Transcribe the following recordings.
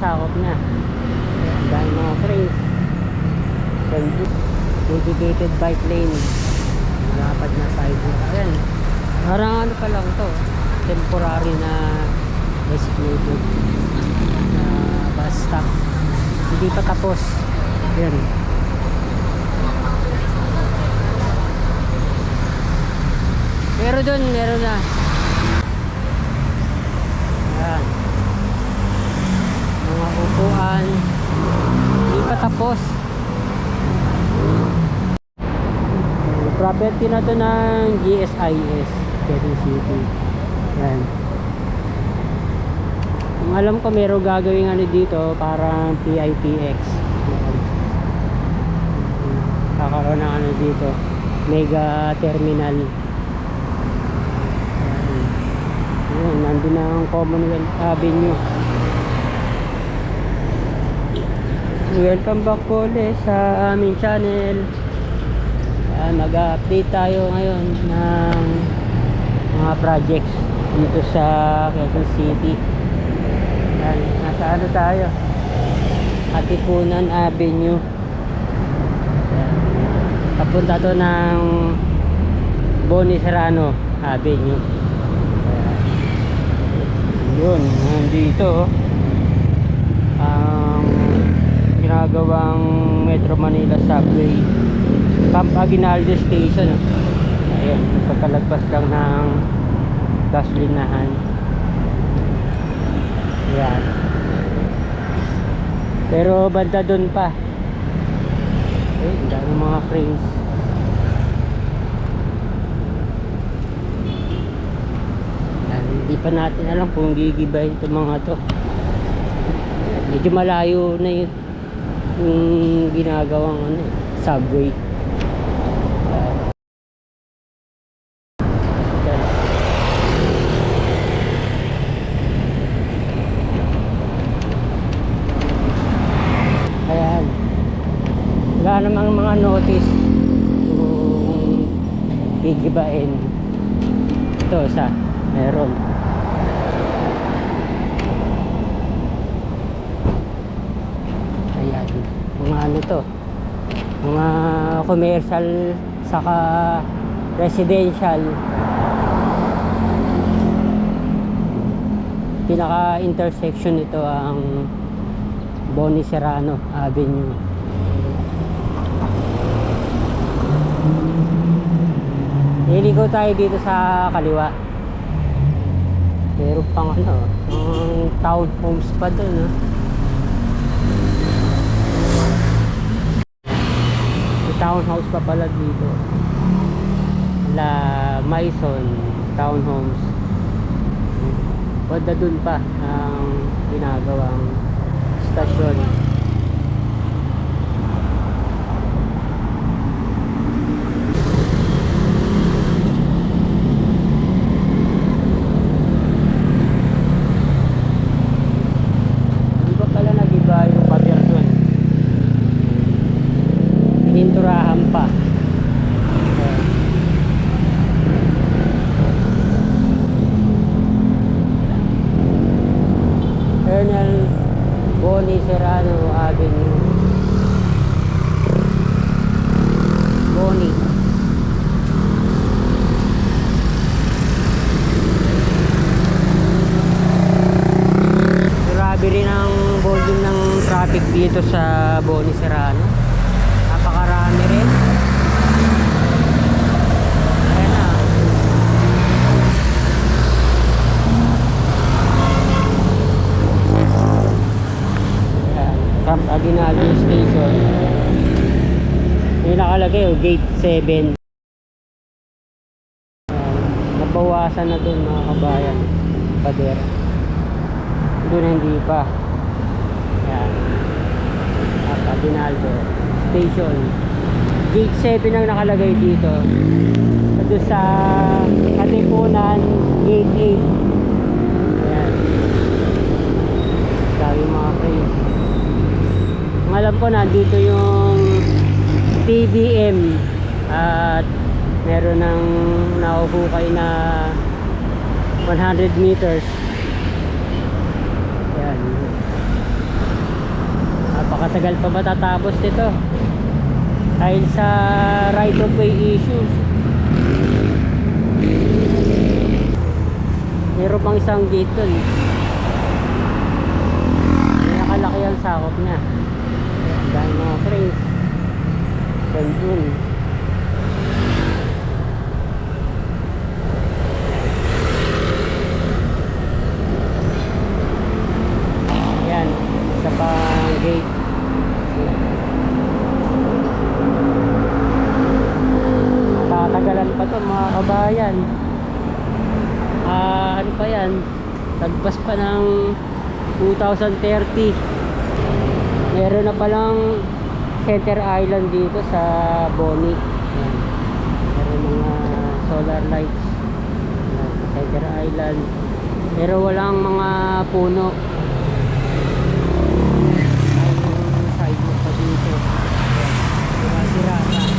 sakop na. Dami mga. Ganda. Dedicated bike lane. Dapat na sidewalk. Ayan. Parang ano pa lang to. Temporary na designated na bus stop. Hindi pa tapos. Ayan. Pero doon, meron na. Ayan. Upuan. Hindi pa tapos. Property na to ng GSIS, Quezon City. Ayan. Ang alam ko meron gagawin ano dito parang. Ayan. Kakaroon ng ano dito. Mega terminal. Ayan, nandun na ang Commonwealth Avenue. Welcome back po ulit sa aming channel. Ayan, mag-update tayo ngayon ng mga projects dito sa Quezon City. Ayan, nasa ano tayo? Atipunan Avenue. Ayan. Papunta to ng Boni Serrano Avenue. Ayan. Yun, nandito oh. ang ginagawang Metro Manila Subway. Camp Aguinaldo Station oh. ayun, pagkalagpas lang ng gasolinahan. Yan pero banda doon pa. Eh, ang dami mga yan, hindi pa natin alam kung gigibahin itong mga to. Medyo malayo na yun yung ginagawang ano, subway Yan. Yan. Ayan. Wala namang mga notice kung gigibain. Ito, isa. Meron. Ayan. Mga ano to. Mga commercial saka residential. Pinaka intersection nito ang Boni Serrano Avenue. Liligo tayo dito sa kaliwa. Meron pang ano, ang townhomes pa doon. No? Townhouse pa pala dito. La Maison Townhomes. Banda dun pa ang ginagawang stasyon. Hindi pa pala nag-iba yung pabiyak doon. Pininturahan pa. Ayan. Colonel Boni Serrano Avenue. Boni. Grabe rin ang volume ng traffic dito sa Boni Serrano. Napakarami rin. Ayan na. Ayan, Station. May nakalagay oh, gate 7. Ayan, nabawasan na dun mga kabayan. Pader. Doon hindi pa. Ayan. Camp Aguinaldo Station. Gate 7 ang nakalagay dito. Doon sa Katipunan, Gate 8. Ayan. Dami mga frames. Ang alam ko nandito yung PBM at meron ng nauhukay na 100 meters. Ayan. Napakatagal pa matatapos nito. Dahil sa right of way issues. Meron pang isang gate doon. Nakalaki ang sakop niya. Dahil mga friends. Gandun. Yan. Pang gate. Tatagalan pa to mga kabayan. Ah, ano pa yan? Tagpas pa ng 2030. Meron na palang center island dito sa Boni. Meron mga solar lights. Sa center island. Pero walang mga puno. Ang sidewalk pa dito. Sira-sira pa.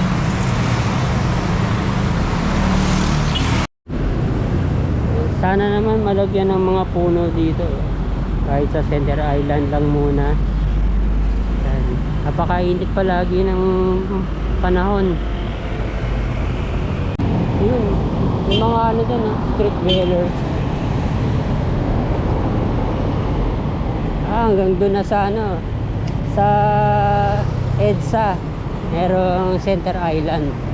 Sana naman malagyan ng mga puno dito. Kahit sa center island lang muna. Yan. Napakainit palagi ng panahon. Yun. Yung mga ano dyan, ah, street dwellers. Ah, hanggang doon na sa ano, sa EDSA. Merong center island.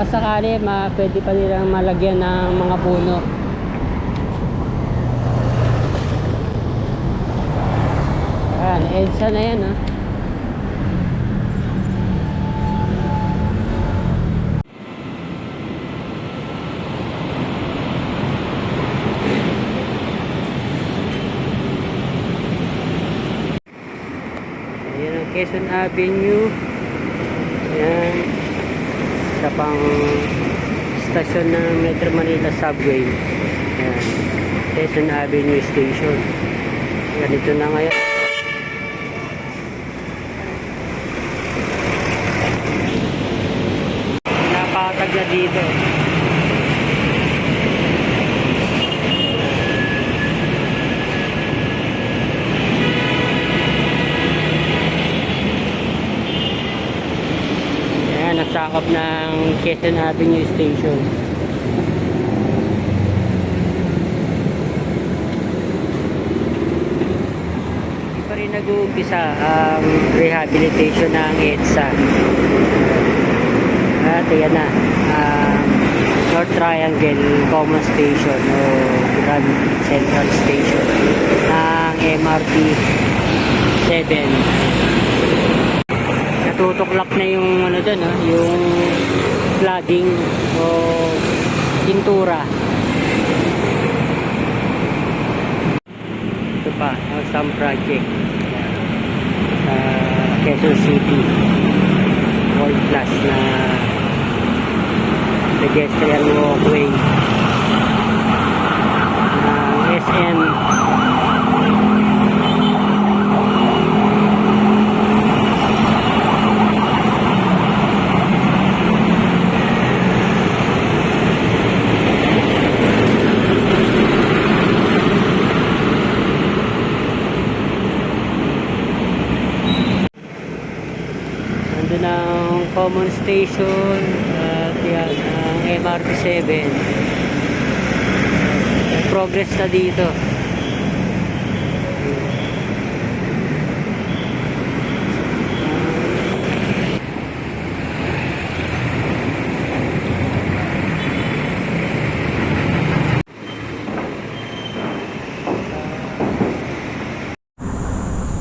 Kasakali, ma, pwede pa nilang malagyan ng mga puno. Ayan, EDSA na yan, ah. Ayan ang Quezon Avenue. Ayan. Isa pang stasyon ng Metro Manila Subway. Ayan. Quezon Avenue Station. Ganito na ngayon. Napakatag na dito. Nasakop ng Quezon Avenue Station. Hindi pa rin nag-uumpisa ang rehabilitation ng EDSA. At ayan na, ang North Triangle Common Station o Grand Central Station ng MRT 7 natutuklap na yung ano dyan ha, yung flooding o pintura. Ito pa ang some project. Sa Quezon City. World class na pedestrian walkway. Ng SM Nandun ang common station at yan, ang MRT 7. May progress na dito.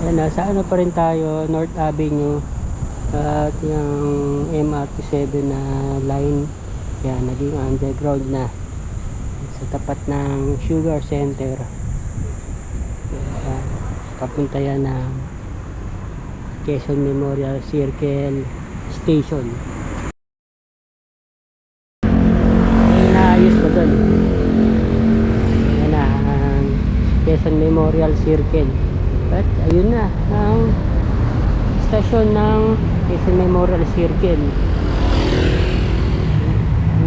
Ayan, nasa ano pa rin tayo, North Avenue at yung MRT7 na line yan, naging underground na sa tapat ng Sugar Center. Ayan, papunta yan ng Quezon Memorial Circle Station. May naayos ko doon yan na ang Quezon Memorial Circle. At ayun na ang stasyon ng Quezon Memorial Circle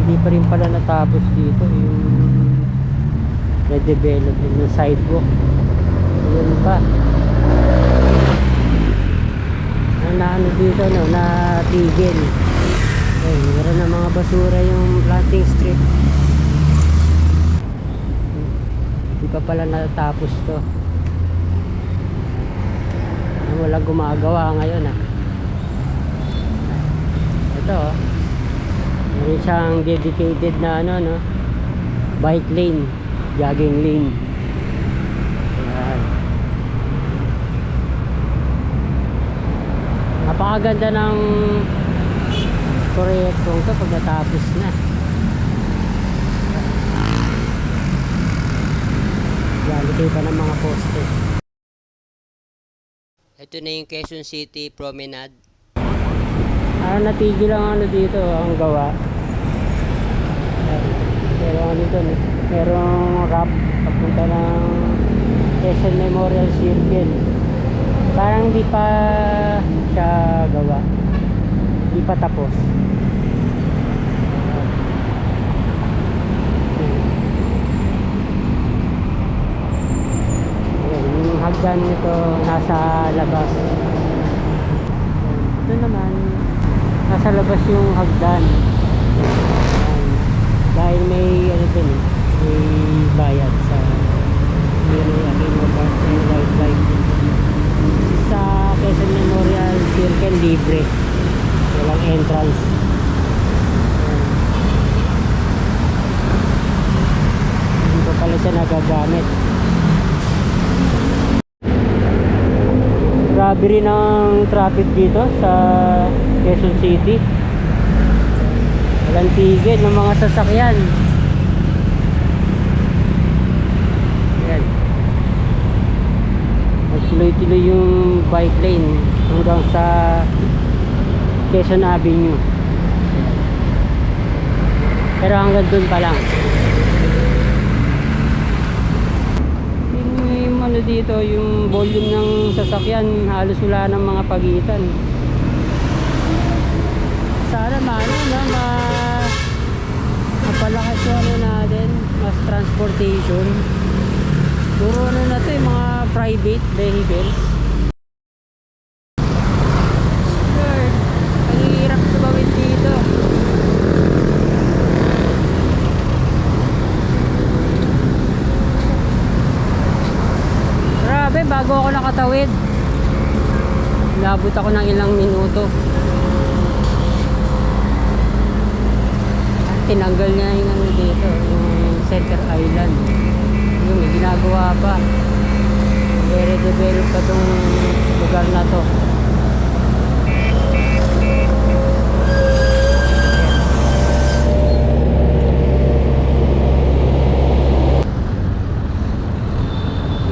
hindi pa rin pala natapos dito yung na-develop din yung sidewalk. Yun pa. Na, na ano dito, no, na tigil. Ay, meron na mga basura yung planting strip. Hindi pa pala natatapos to. Walang gumagawa ngayon ah. Ito oh. Meron siyang dedicated na ano no. Bike lane, jogging lane. Ayan. Napakaganda ng proyektong to pag natapos na. Lalagay pa ng mga poste. Ito na yung Quezon City Promenade. Ah, natigil ang ano dito, ang gawa. Pero ano dito, merong rap papunta ng Quezon Memorial Circle. Parang di pa siya gawa. Di pa tapos. Ayan, yung hagdan nito nasa labas. Ito naman, nasa labas yung hagdan. Dahil may ano din may bayad sa ay aking park and bike. Sa Quezon Memorial Circle libre. Walang entrance. Hindi pa pala siya nagagamit. Grabe rin ang traffic dito sa Quezon City. Walang tigil ng mga sasakyan. Ayan. Magtuloy-tuloy yung bike lane hanggang sa Quezon Avenue. Pero hanggang dun pa lang. Yung, dito, yung volume ng sasakyan, halos wala ng mga pagitan. Sana maano na ma mapalakas yung ano natin, mas transportation. Puro ano na to, yung mga private vehicles. Sure, ang hirap tumawid dito. Grabe, bago ako nakatawid. Labot ako ng ilang minuto. At tinanggal niya yung ano dito, yung center island. Yung may ginagawa pa. I-redevelop pa tong lugar na to.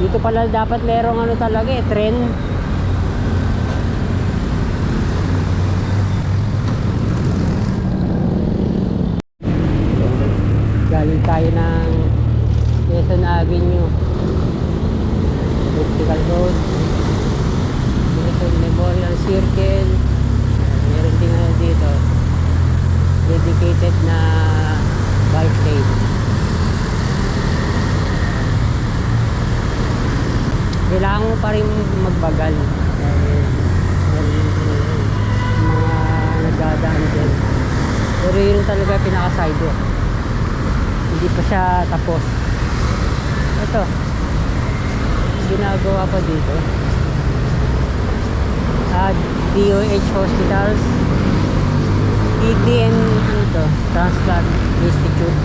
Dito pala dapat merong ano talaga eh, tren. Tayo ng Quezon Avenue. Vertical Road. Quezon Memorial Circle. Meron din ano dito. Dedicated na bike lane. kailangan mo pa rin magbagal dahil dahil yung mga nagdadaan din pero yun talaga pinaka sidewalk hindi pa siya tapos. Ito. Ginagawa pa dito. At DOH Hospitals. EDN ano to? Transplant Institute.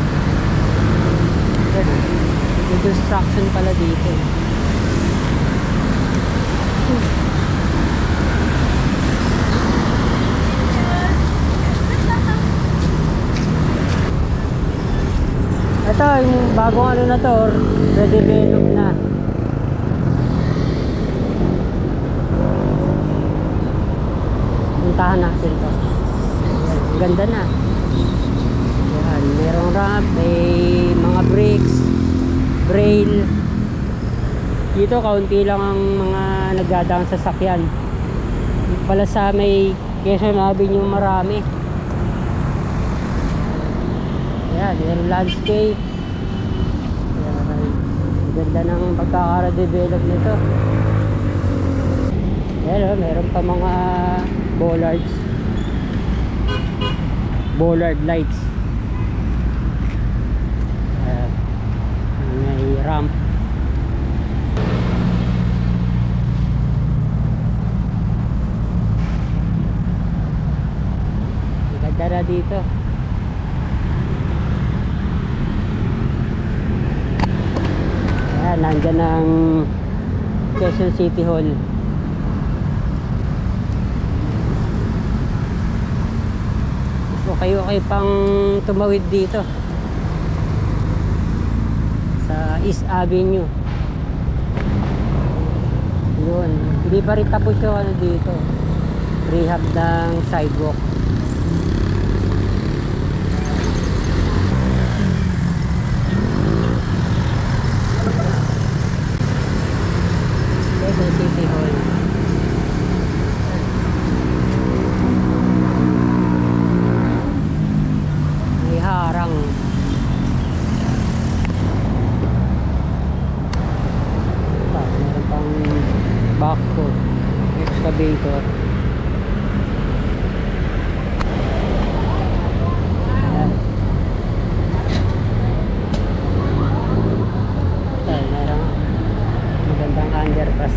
May construction pala dito Ito, yung bagong ano na to, redevelop na. Puntahan natin to. Ganda na. Yan, merong ramp, may mga brakes, braille. Dito, kaunti lang ang mga nagdadaan sa sakyan. Pala sa may Quezon Avenue marami. Ayan, yung landscape. Ganda ng pagkakarodevelop nito. Pero meron pa mga bollards. Bollard lights. Uh, may ramp. Ganda na dito. Ayan, nandyan ang Quezon City Hall. So kayo kayo pang tumawid dito sa East Avenue. Yun. Hindi pa rin tapos yung ano dito. Rehab ng sidewalk. Quezon City Hall. May harang. Pa, meron pang backhoe, excavator. Ayan. Ayan, meron magandang underpass.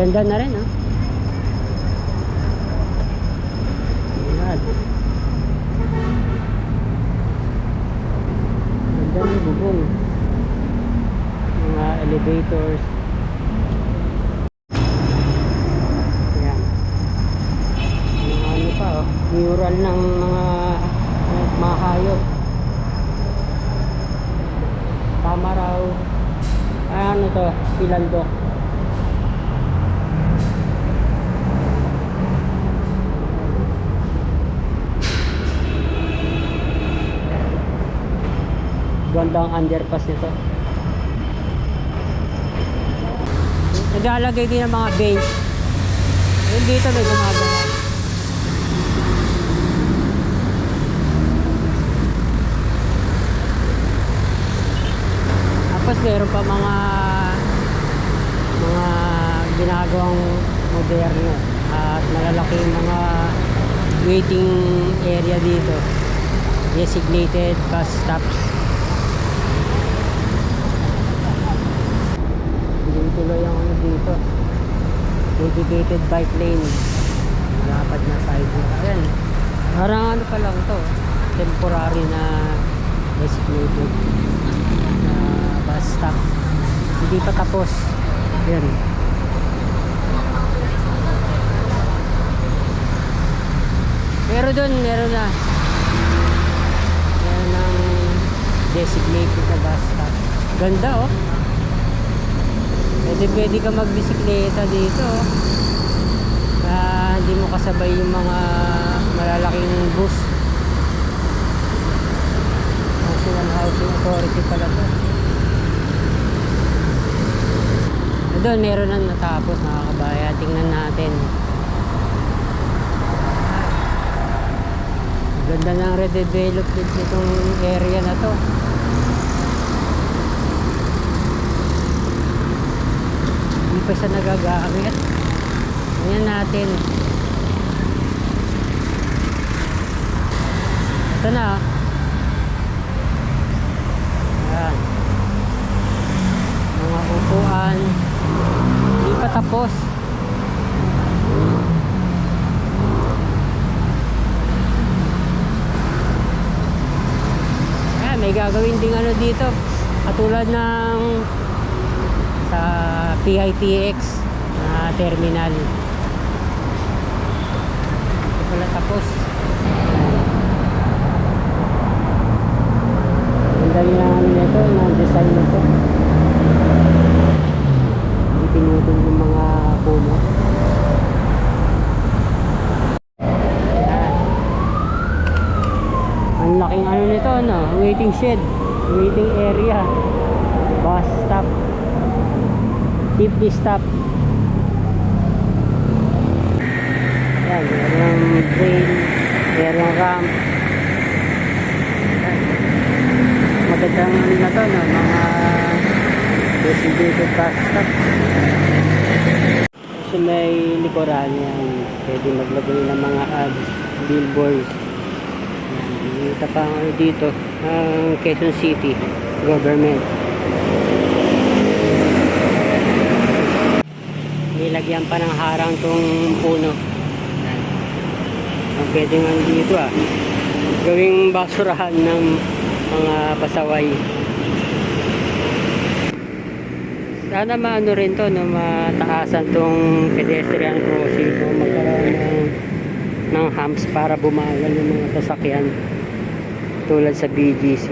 Ganda na rin, oh. Ayan. Ganda ng bubong. Mga elevators. Ayan. Mga ano pa, oh. Mural ng mga mga hayop. Tama raw. Ano to? Pilandok. Gandang underpass nito. Naglalagay din ng mga bench. Yung dito may gumagawa. Tapos meron pa mga mga ginagawang moderno at malalaking mga waiting area dito. Designated bus stops. Hindi tuloy ang ano dito. Dedicated bike lane. Dapat na sidewalk. Ayan. Parang ano pa lang to. Temporary na designated na stop. Hindi pa tapos. Ayan. Pero doon, meron na. Meron ng designated na bus stop. Ganda oh. Pwede pwede ka magbisikleta dito. oh. Na hindi mo kasabay yung mga malalaking bus. National Housing Authority pala to. Eh, Doon meron na natapos nakakabaya. Tingnan natin. Ganda ng redevelopment nitong area na to. Hindi pa siya nagagamit. Tingnan natin. Ito na. ah. Ayan. Mga upuan. Hindi pa tapos. Ayan, may gagawin ding ano dito. Katulad ng sa PITX na terminal. Ito pala tapos. Ganda yung ano nito, ng design nito. Pinutol ng mga puno. Ang laking ano nito, no? Waiting shed. Waiting area. Bus stop. Jeepney stop. Ayan, merong drain, merong ramp. magandang ano na to, no? mga designated bus stop. So may likuran yan. Pwede maglagay ng mga ads, billboards. Dito pa dito, ang Quezon City government. Nilagyan pa ng harang tong puno. Ang pwede nga dito ah. Gawing basurahan ng mga pasaway. Sana maano rin to, no, mataasan tong pedestrian crossing no, magkaroon ng, ng humps para bumagal yung mga sasakyan tulad sa BGC.